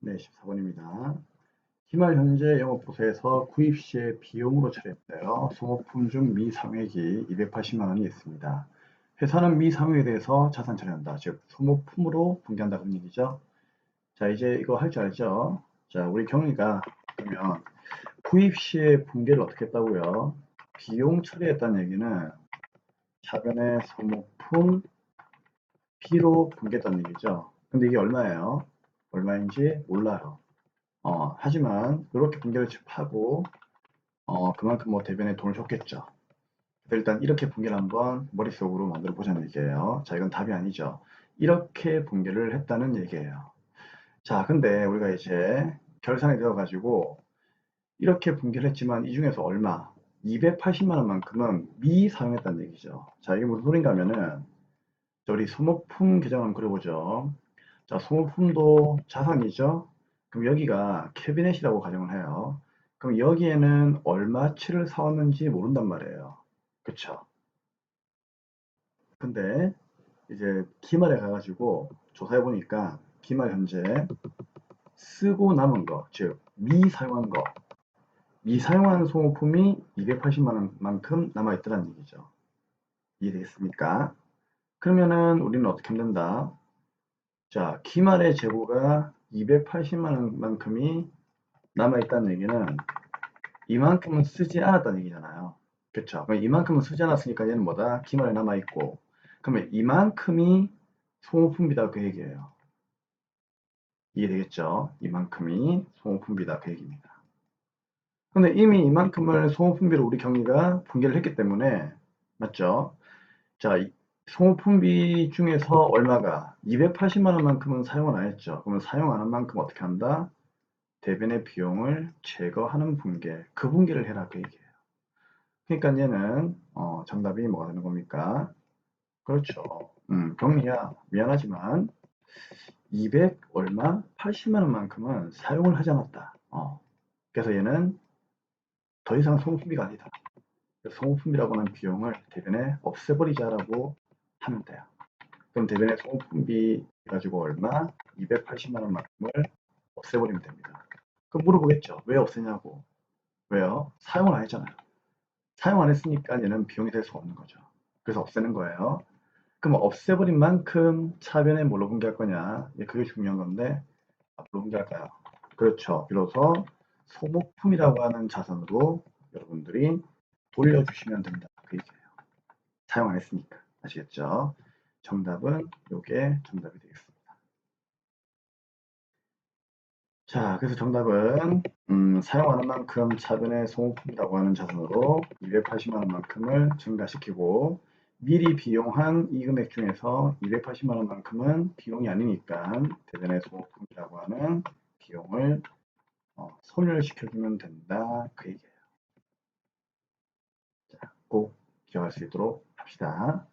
네, 14번입니다. 기말 현재 영업보수에서 구입 시에 비용으로 처리했대요. 소모품 중 미상액이 280만 원이 있습니다. 회사는 미상액에 대해서 자산 처리한다. 즉 소모품으로 분기한다 그런 얘기죠. 자 이제 이거 할 줄 알죠? 자 우리 경리가 그러면 구입 시에 분기를 어떻게 했다고요? 비용 처리했다는 얘기는 차변의 소모품 B로 분기했다는 얘기죠. 근데 이게 얼마예요? 얼마인지 몰라요. 어, 하지만 이렇게 분기를 하고 어, 그만큼 뭐 대변에 돈을 줬겠죠. 일단 이렇게 분기를 한번 머릿속으로 만들어 보자는 얘기예요. 자, 이건 답이 아니죠. 이렇게 분기를 했다는 얘기예요. 자, 근데 우리가 이제 결산에 들어가지고 이렇게 분기를 했지만 이 중에서 얼마? 280만 원 만큼은 미사용했다는 얘기죠. 자, 이게 무슨 소린가 하면은 우리 소모품 계정 한번 그려보죠. 자, 소모품도 자산이죠. 그럼 여기가 캐비넷이라고 가정을 해요. 그럼 여기에는 얼마치를 사왔는지 모른단 말이에요. 그쵸? 근데 이제 기말에 가가지고 조사해 보니까 기말 현재 쓰고 남은 거, 즉 미사용한 거, 미사용한 소모품이 280만 원만큼 남아 있더라는 얘기죠. 이해되겠습니까? 그러면은 우리는 어떻게 하면 된다? 자, 기말의 재고가 280만 원만큼이 남아있다는 얘기는 이만큼은 쓰지 않았다는 얘기잖아요. 그쵸? 이만큼은 쓰지 않았으니까 얘는 뭐다? 기말에 남아있고 그러면 이만큼이 소모품비다 그 얘기예요. 이해되겠죠? 이만큼이 소모품비다 그 얘기입니다. 근데 이미 이만큼을 소모품비로 우리 경리가 분기를 했기 때문에 맞죠? 자, 소모품비 중에서 얼마가 280만 원만큼은 사용을 안 했죠. 그러면 사용 안 한 만큼 어떻게 한다? 대변의 비용을 제거하는 분계, 그 분계를 해라 그 얘기예요. 그러니까 얘는 어, 정답이 뭐가 되는 겁니까? 그렇죠. 음, 경리야 미안하지만 200 얼마 80만 원만큼은 사용을 하지 않았다. 어. 그래서 얘는 더 이상 소모품비가 아니다. 소모품비라고 하는 비용을 대변에 없애버리자라고 하면 돼요. 그럼 대변의 소모품비 가지고 얼마? 280만 원만큼을 없애버리면 됩니다. 그럼 물어보겠죠. 왜 없애냐고. 왜요? 사용을 안 했잖아요. 사용 안 했으니까 얘는 비용이 될 수 없는 거죠. 그래서 없애는 거예요. 그럼 없애버린 만큼 차변에 뭘로 분기할 거냐? 그게 중요한 건데 뭘로 분기할까요? 그렇죠. 비로소 소모품이라고 하는 자산으로 여러분들이 돌려주시면 됩니다. 그 얘기예요. 사용 안 했으니까. 아시겠죠? 정답은 요게 정답이 되겠습니다. 자, 그래서 정답은 음, 사용하는 만큼 차변의 소모품이라고 하는 자산으로 280만 원만큼을 증가시키고 미리 비용한 이 금액 중에서 280만 원만큼은 비용이 아니니까 대변의 소모품이라고 하는 비용을 어, 소멸시켜주면 된다 그 얘기예요. 자, 꼭 기억할 수 있도록 합시다.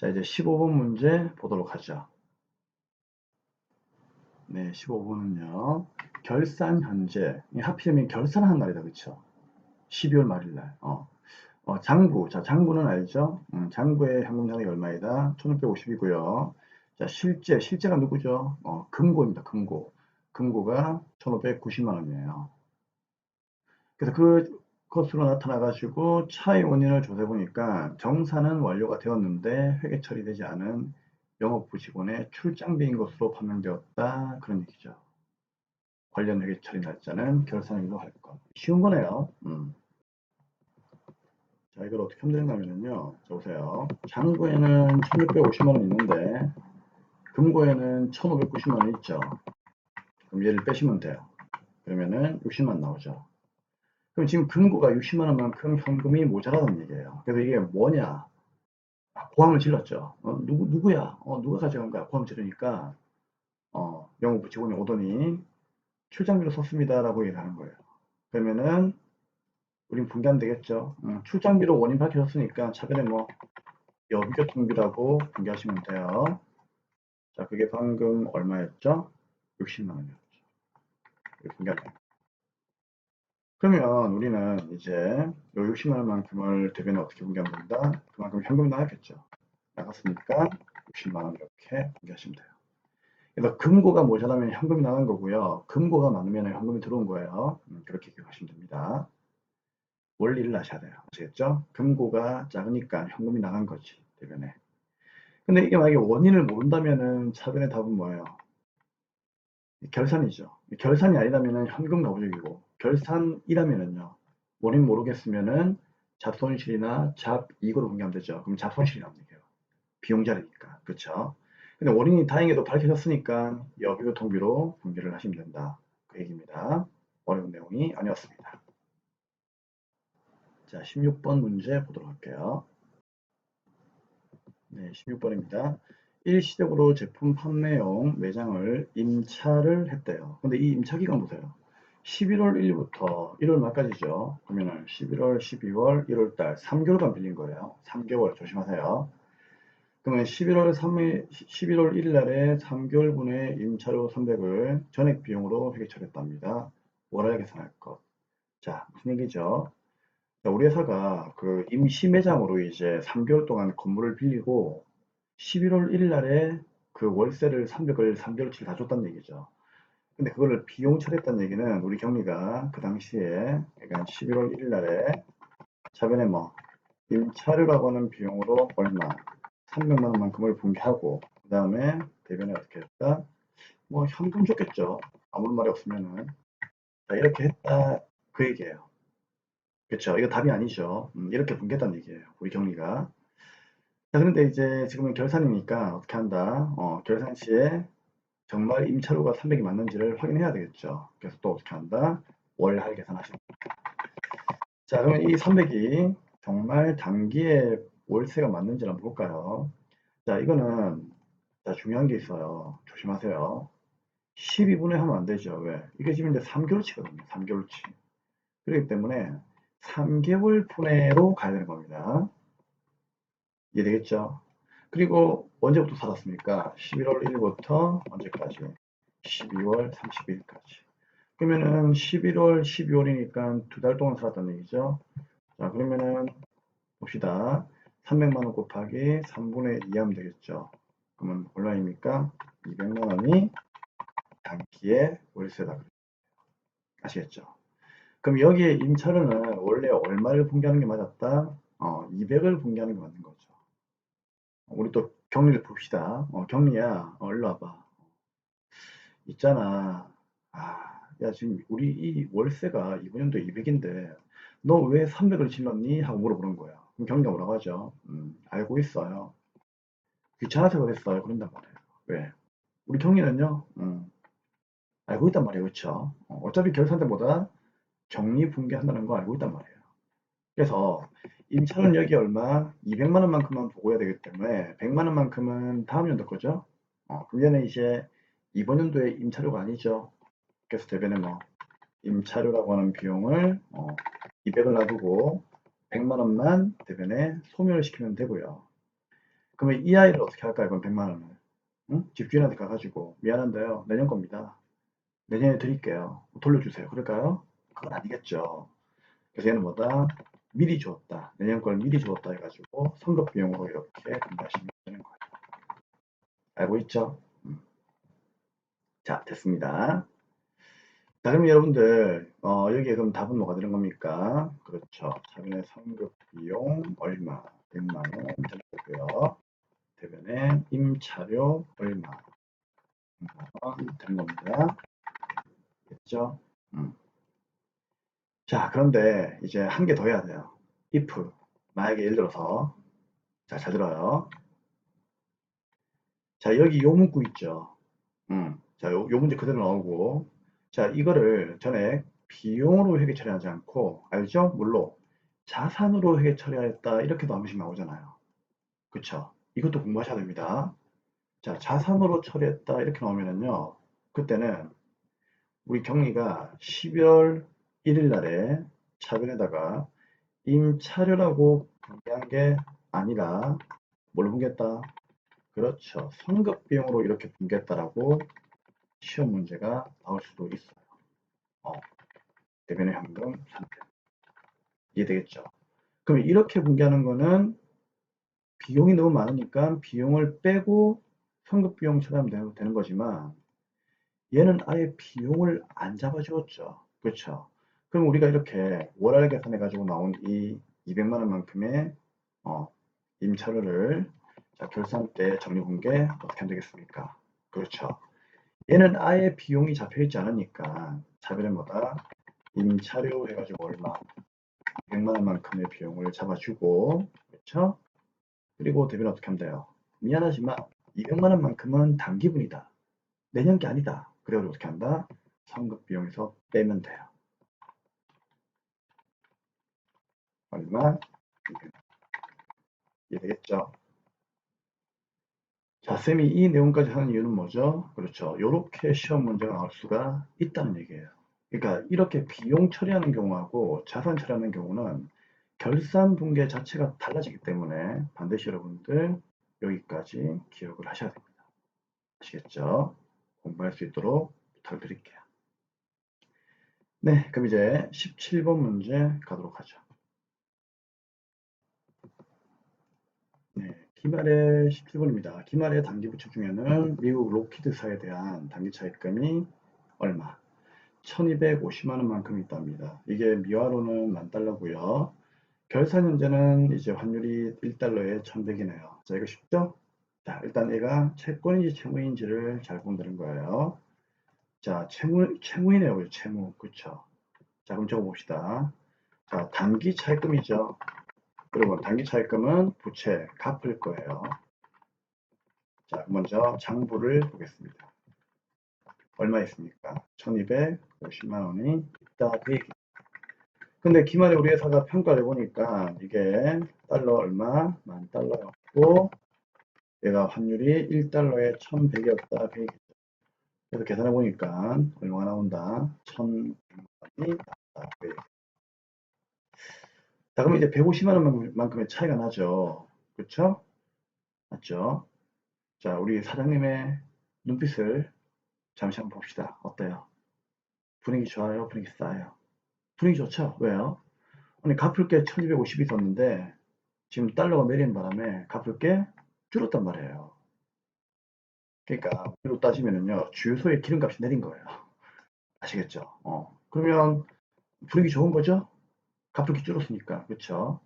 자, 이제 15번 문제 보도록 하죠. 네, 15번은요. 결산 현재. 하필이면 결산하는 날이다. 그쵸? 12월 말일 날. 어. 어, 장부. 자, 장부는 알죠? 음, 장부의 현금장액이 얼마이다? 1650이고요. 자, 실제. 실제가 누구죠? 어, 금고입니다. 금고. 금고가 1590만 원이에요. 그래서 그 것으로 나타나가지고 차의 원인을 조사해 보니까 정산은 완료가 되었는데 회계 처리되지 않은 영업부 직원의 출장비인 것으로 판명되었다. 그런 얘기죠. 관련 회계 처리 날짜는 결산일로 할 것. 쉬운 거네요. 음. 자, 이걸 어떻게 하면 되냐면요. 자, 보세요. 장부에는 1650만 원 있는데, 금고에는 1590만 원 있죠. 그럼 얘를 빼시면 돼요. 그러면은 60만 나오죠. 그럼 지금 금고가 60만 원만큼 현금이 모자라는 얘기예요. 그래서 이게 뭐냐? 아, 고함을 질렀죠. 어, 누구 누구야? 어, 누가 가져간 거야? 고함 지르니까 어, 영업부 직원이 오더니 출장비로 썼습니다라고 얘기를 하는 거예요. 그러면은 우린 분간 되겠죠. 음, 출장비로 원인 밝혀졌으니까 차변에 뭐 여비교통비라고 분개하시면 돼요. 자, 그게 방금 얼마였죠? 60만 원이었죠. 분개합니다. 그러면 우리는 이제 요 60만 원만큼을 대변에 어떻게 된다? 그만큼 현금이 나왔겠죠. 나갔으니까 60만 원 이렇게 분기하시면 돼요. 그래서 금고가 모자라면 현금이 나간 거고요. 금고가 많으면 현금이 들어온 거예요. 음, 그렇게 기억하시면 됩니다. 원리를 아셔야 돼요. 아시겠죠? 금고가 작으니까 현금이 나간 거지. 대변에. 근데 이게 만약에 원인을 모른다면은 차변의 답은 뭐예요? 결산이죠. 결산이 아니라면은 현금 가부족이고 결산이라면은요. 원인 모르겠으면은 잡손실이나 잡이익으로 분개하면 되죠. 그럼 잡손실이 나옵니다. 비용 자리니까. 그쵸? 근데 원인이 다행히도 밝혀졌으니까 여비교통비로 분개를 하시면 된다. 그 얘기입니다. 어려운 내용이 아니었습니다. 자, 16번 문제 보도록 할게요. 네, 16번입니다. 일시적으로 제품 판매용 매장을 임차를 했대요. 근데 이 임차 기간 보세요. 11월 1일부터 1월 말까지죠. 그러면은 11월, 12월, 1월 달 3개월간 빌린 거예요. 3개월 조심하세요. 그러면 11월 3일, 11월 1일 날에 3개월분의 임차료 300을 전액 비용으로 회계 처리했답니다. 월할 계산할 것. 자, 무슨 얘기죠? 자, 우리 회사가 그 임시 매장으로 이제 3개월 동안 건물을 빌리고 11월 1일 날에 그 월세를 300을 3개월치 다 줬다는 얘기죠. 근데 그거를 비용 처리했다는 얘기는 우리 경리가 그 당시에 그러니까 11월 1일 날에 자변에 뭐 임차료라고 하는 비용으로 얼마 300만 원만큼을 분기하고 그 다음에 대변에 어떻게 했다? 뭐 현금 줬겠죠. 아무런 말이 없으면은 자, 이렇게 했다 그 얘기예요. 그렇죠. 이거 답이 아니죠. 음, 이렇게 분개했다는 얘기예요. 우리 경리가. 자, 그런데 이제 지금은 결산이니까 어떻게 한다? 어, 결산 시에 정말 임차료가 300이 맞는지를 확인해야 되겠죠. 그래서 또 어떻게 한다? 월할 계산하시는 자, 그러면 이 300이 정말 단기에 월세가 맞는지 한번 볼까요? 자, 이거는 자, 중요한 게 있어요. 조심하세요. 12분의 하면 안 되죠. 왜? 이게 지금 이제 3개월치거든요. 3개월치. 그렇기 때문에 3개월 분해로 가야 되는 겁니다. 이해되겠죠? 그리고 언제부터 살았습니까? 11월 1일부터 언제까지? 12월 30일까지. 그러면은 11월, 12월이니까 두 달 동안 살았다는 얘기죠. 자, 그러면은 봅시다. 300만원 곱하기 3분의 2 하면 되겠죠. 그러면 얼마입니까? 200만원이 단기에 월세다. 아시겠죠? 그럼 여기에 임차료는 원래 얼마를 분기하는 게 맞았다? 어, 200을 분기하는 게 맞는 거죠. 우리 또 경리를 봅시다. 어, 경리야, 어, 일로 와봐. 있잖아. 아, 야, 지금 우리 이 월세가 이번 연도에 200인데, 너 왜 300을 질렀니? 하고 물어보는 거야. 그럼 경리가 뭐라고 하죠? 음, 알고 있어요. 귀찮아서 그랬어요. 그런단 말이에요. 왜? 우리 경리는요, 음, 알고 있단 말이에요. 그쵸? 어, 어차피 결산대보다 정리 분개한다는 거 알고 있단 말이에요. 그래서 여기 얼마? 200만 원만큼만 보고 해야 되기 때문에 100만 원만큼은 다음 연도 거죠. 어, 그러면 이제 이번 연도에 임차료가 아니죠. 그래서 대변에 뭐 임차료라고 하는 비용을 어, 200을 놔두고 100만 원만 대변에 소멸을 시키면 되고요. 그러면 이 아이를 어떻게 할까요? 그럼 100만 원을. 응? 집주인한테 가가지고 미안한데요. 내년 겁니다. 내년에 드릴게요. 돌려주세요. 그럴까요? 그건 아니겠죠. 그래서 얘는 뭐다? 미리 주었다. 내년 걸 미리 주었다 해가지고 선급 비용으로 이렇게 분배하시면 되는 거예요. 알고 있죠? 음. 자, 됐습니다. 자, 그럼 여러분들, 어, 여기에 그럼 답은 뭐가 되는 겁니까? 그렇죠. 자변의 선급 비용 얼마? 100만원 되고요. 대변의 임차료 얼마? 100만원 되는 겁니다. 됐죠? 음. 자, 그런데 이제 한 개 더 해야 돼요. if. 만약에 예를 들어서, 자, 잘 들어요. 자, 여기 요 문구 있죠. 음, 자, 요, 요 문제 그대로 나오고, 자, 이거를 전에 비용으로 회계 처리하지 않고, 알죠? 물론, 자산으로 회계 처리하였다. 이렇게도 한 번씩 나오잖아요. 그쵸? 이것도 공부하셔야 됩니다. 자, 자산으로 처리했다. 이렇게 나오면은요, 그때는 우리 경리가 12월 1일 날에 차변에다가 임차료라고 분개한 게 아니라 뭘 분개했다? 그렇죠. 선급 비용으로 이렇게 분개했다라고 시험 문제가 나올 수도 있어요. 어, 대변의 현금 상태. 이해되겠죠? 그럼 이렇게 분개하는 거는 비용이 너무 많으니까 비용을 빼고 성급 비용 처리하면 되는 거지만 얘는 아예 비용을 안 잡아주었죠. 그렇죠? 그럼 우리가 이렇게 월할 계산해 가지고 나온 이 200만 원만큼의 어, 임차료를 자, 결산 때 정리 공개 어떻게 하면 되겠습니까? 그렇죠. 얘는 아예 비용이 잡혀 있지 않으니까 차별은 뭐다? 임차료 해가지고 얼마? 200만 원만큼의 비용을 잡아주고 그렇죠? 그리고 대변 어떻게 하면 돼요? 미안하지만 200만 원만큼은 단기분이다. 내년 게 아니다. 그래서 어떻게 한다? 성급 비용에서 빼면 돼요. 얼마? 200. 이해되겠죠? 자, 쌤이 이 내용까지 하는 이유는 뭐죠? 그렇죠. 이렇게 시험 문제가 나올 수가 있다는 얘기예요. 그러니까 이렇게 비용 처리하는 경우하고 자산 처리하는 경우는 결산 분계 자체가 달라지기 때문에 반드시 여러분들 여기까지 기억을 하셔야 됩니다. 아시겠죠? 공부할 수 있도록 부탁드릴게요. 네, 그럼 이제 17번 문제 가도록 하죠. 네, 기말의 17번입니다. 기말의 단기 부채 중에는 미국 로키드사에 대한 단기 차입금이 얼마? 1250만 원만큼 있답니다. 이게 미화로는 만 달러고요. 결산 현재는 이제 환율이 1달러에 1100이네요. 자, 이거 쉽죠? 자, 일단 얘가 채권인지 채무인지를 잘 본다는 거예요. 자, 채무, 채무이네요. 채무. 그쵸? 자, 그럼 적어봅시다. 자, 단기 차입금이죠. 그리고 단기 차입금은 부채, 갚을 거예요. 자, 먼저 장부를 보겠습니다. 얼마 있습니까? 1250만 원이 있다. 근데 기말에 우리 회사가 평가를 해보니까 이게 달러 얼마? 만 달러였고 얘가 환율이 1달러에 1100이었다. 그 얘기죠. 그래서 계산해 보니까 얼마가 나온다? 1100만원이 나온다. 자, 그럼 이제 150만 원만큼의 차이가 나죠. 그렇죠? 맞죠? 자, 우리 사장님의 눈빛을 잠시 한번 봅시다. 어때요? 분위기 좋아요? 분위기 싸요? 분위기 좋죠? 왜요? 아니, 갚을 게 1250이 있었는데 지금 달러가 내리는 바람에 갚을 게 줄었단 말이에요. 그러니까 우리로 따지면은요. 주유소의 기름값이 내린 거예요. 아시겠죠? 어. 그러면 분위기 좋은 거죠? 갚을 게 줄었으니까. 그렇죠?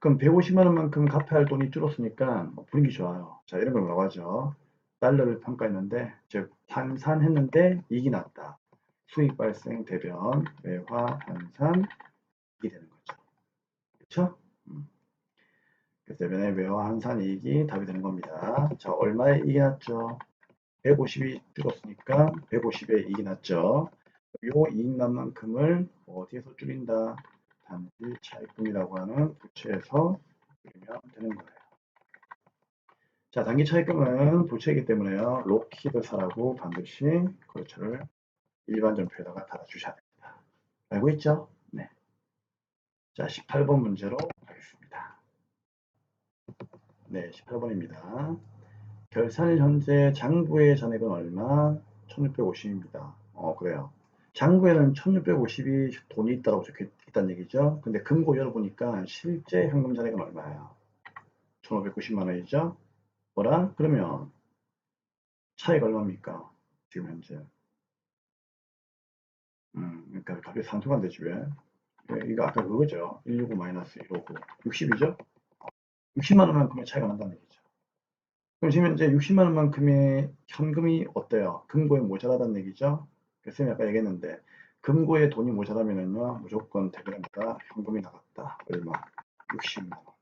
그럼 150만 원만큼 갚아야 할 돈이 줄었으니까 분위기 좋아요. 자, 이런 걸 뭐라고 하죠? 달러를 평가했는데 즉 환산했는데 이익이 났다. 수익 발생 대변 외화 환산 이익이 되는 거죠. 그렇죠? 음. 그래서 대변의 외화 환산 이익이 답이 되는 겁니다. 자, 얼마의 이익이 났죠? 150이 줄었으니까 150의 이익이 났죠. 요 이익 난 만큼을 어디에서 줄인다? 단기 차입금이라고 하는 부채에서 줄이면 되는 거예요. 자, 단기 차입금은 부채이기 때문에요. 로키드사라고 반드시 거래처를 일반 전표에다가 달아주셔야 됩니다. 알고 있죠? 네. 자, 18번 문제로 가겠습니다. 네, 18번입니다. 결산 현재 장부의 잔액은 얼마? 1650입니다. 어, 그래요. 장부에는 1650이 돈이 있다고 적혀 있다는 얘기죠. 근데 금고 열어보니까 실제 현금 잔액은 얼마예요? 1590만 원이죠. 뭐라? 그러면 차이가 얼마입니까? 지금 현재. 음, 그러니까 갑자기 상수가 안 되지 왜? 왜? 이거 아까 그거죠. 165 마이너스 159. 60이죠? 60만 원만큼의 차이가 난다는 얘기죠. 그럼 지금 현재 60만 원만큼의 현금이 어때요? 금고에 모자라다는 얘기죠? 쌤이 아까 얘기했는데 금고에 돈이 모자라면은요 무조건 대변합니다. 현금이 나갔다. 얼마? 60만 원.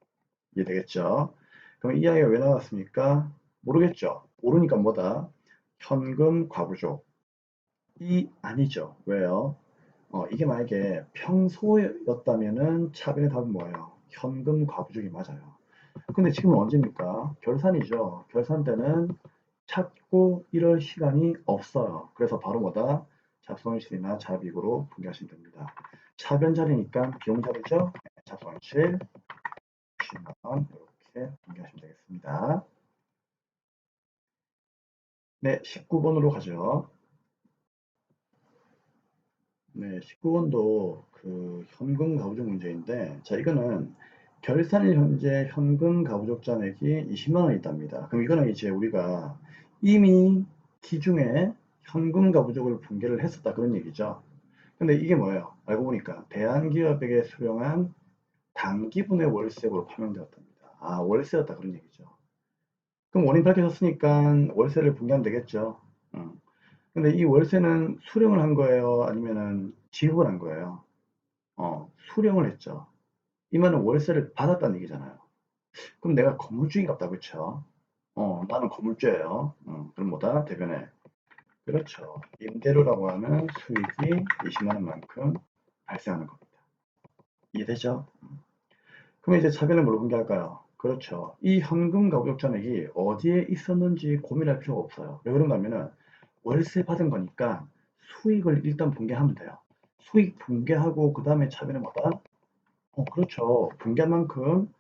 이해되겠죠? 그럼 이 아이가 왜 나왔습니까? 모르겠죠. 모르니까 뭐다? 현금 과부족. 이 아니죠. 왜요? 어, 이게 만약에 평소였다면은 차변의 답은 뭐예요? 현금 과부족이 맞아요. 근데 지금은 언제입니까? 결산이죠. 결산 때는 찾고 이럴 시간이 없어요. 그래서 바로 뭐다? 잡손실이나 잡이익으로 분개하시면 됩니다. 차변 자리니까 비용 자리죠? 잡손실 60만원 이렇게 분개하시면 되겠습니다. 네, 19번으로 가죠. 네, 19번도 그 현금 가부족 문제인데, 자, 이거는 결산일 현재 현금 가부족 잔액이 20만 원이 있답니다. 그럼 이거는 이제 우리가 이미 기중에 현금과 부족을 분개를 했었다 그런 얘기죠. 근데 이게 뭐예요? 알고 보니까 대한기업에게 수령한 단기분의 월세로 판명되었답니다. 아 월세였다 그런 얘기죠. 그럼 원인 밝혀졌으니까 월세를 분개하면 되겠죠. 음. 근데 이 월세는 수령을 한 거예요? 아니면은 지급을 한 거예요? 어, 수령을 했죠. 이 말은 월세를 받았다는 얘기잖아요. 그럼 내가 건물주인갑다, 그쵸? 어, 나는 건물주예요. 어, 그럼 뭐다? 대변에. 그렇죠. 임대료라고 하는 수익이 20만 원만큼 발생하는 겁니다. 이해되죠? 음. 그럼 이제 차변을 뭘로 공개할까요? 그렇죠. 이 현금 가구적 잔액이 어디에 있었는지 고민할 필요가 없어요. 왜 그런가 하면은 월세 받은 거니까 수익을 일단 분개하면 돼요. 수익 분개하고 그 다음에 차변은 뭐다? 어, 그렇죠. 분개한 만큼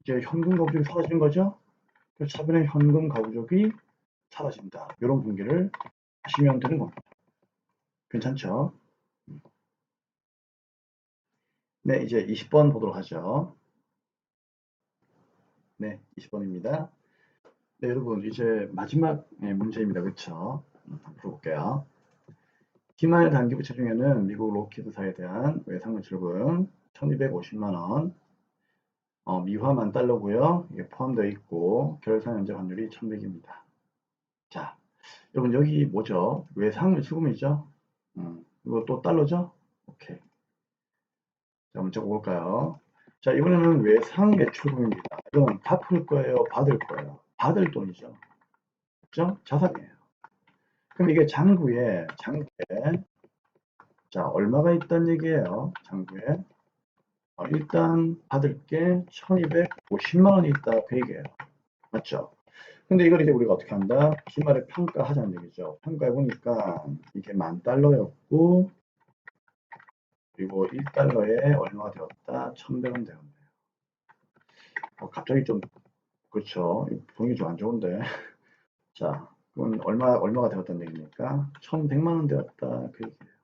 이제 현금 가구적이 사라지는 거죠. 그 차변의 현금 가구적이 사라진다. 이런 분개를 하시면 되는 겁니다. 괜찮죠? 네, 이제 20번 보도록 하죠. 네, 20번입니다. 네, 여러분, 이제 마지막 네, 문제입니다. 음, 풀어볼게요. 기말 단기 부채 중에는 미국 로키드사에 대한 외상물 출금 1250만원, 어, 미화만 달러고요. 이게 포함되어 있고 결산 현재 환율이 1100입니다. 자, 여러분 여기 뭐죠? 외상물 출금이죠? 음, 이거 또 달러죠? 오케이. 자, 한번 적어볼까요? 자, 이번에는 외상의 출금입니다. 이건 갚을 거예요? 받을 거예요? 받을 돈이죠. 그죠? 자산이에요. 그럼 이게 장부에, 장부에, 자, 얼마가 있다는 얘기예요. 장부에. 어, 일단 받을 게 1250만원이 있다. 그 얘기예요. 맞죠? 근데 이걸 이제 우리가 어떻게 한다? 기말에 평가하자는 얘기죠. 평가해 보니까 이게 만 달러였고, 그리고 1달러에 얼마가 되었다? 1100원 되었네요. 어, 갑자기 좀, 그렇죠. 분위기 좀 안 좋은데. 자, 그건 얼마, 얼마가 되었다는 얘기입니까? 1100만 원 되었다. 그 얘기예요.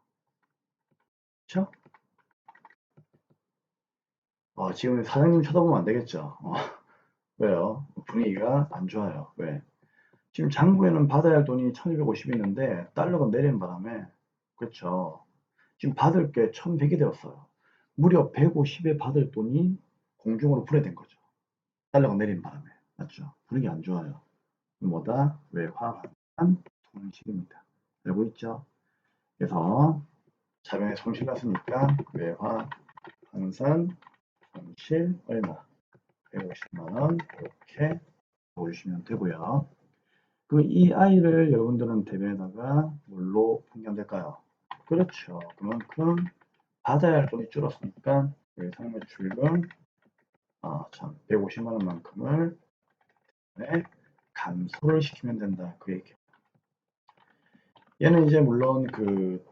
그쵸? 어, 지금 사장님 쳐다보면 안 되겠죠. 어, 왜요? 분위기가 안 좋아요. 왜? 지금 장부에는 받아야 할 돈이 1250이 있는데 달러가 내리는 바람에 그렇죠. 지금 받을 게 1100이 되었어요. 무려 150에 받을 돈이 공중으로 분해된 거죠. 달러가 내리는 바람에. 맞죠? 분위기 안 좋아요. 뭐다? 외화환산 손실입니다. 알고 있죠? 그래서 자변에 손실 났으니까 외화 환산 손실 얼마? 150만원 이렇게 보여주시면 되고요. 그럼 이 아이를 여러분들은 대변에다가 뭘로 분경될까요? 그렇죠. 그만큼 받아야 할 돈이 줄었으니까 여기 상매출금 아, 참 150만 원만큼을 네, 감소를 시키면 된다. 그 얘기예요. 얘는 이제 물론 그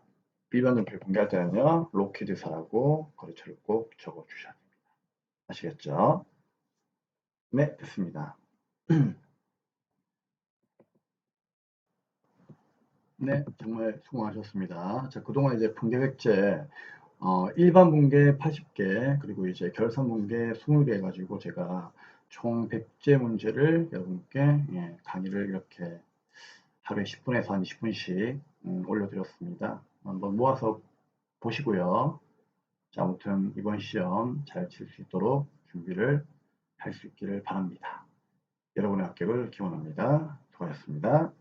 비변등표 공개할 때는요. 로키드사라고 거래처를 꼭 적어 주셔야 됩니다. 아시겠죠? 네, 됐습니다. 네, 정말 수고하셨습니다. 자, 그동안 이제 분계 획제 어, 일반 분계 80개, 그리고 이제 결산 분계 20개 해가지고 제가 총 100제 문제를 여러분께 예, 강의를 이렇게 하루에 10분에서 한 20분씩 음, 올려드렸습니다. 한번 모아서 보시고요. 자, 아무튼 이번 시험 잘 칠 수 있도록 준비를 할 수 있기를 바랍니다. 여러분의 합격을 기원합니다. 수고하셨습니다.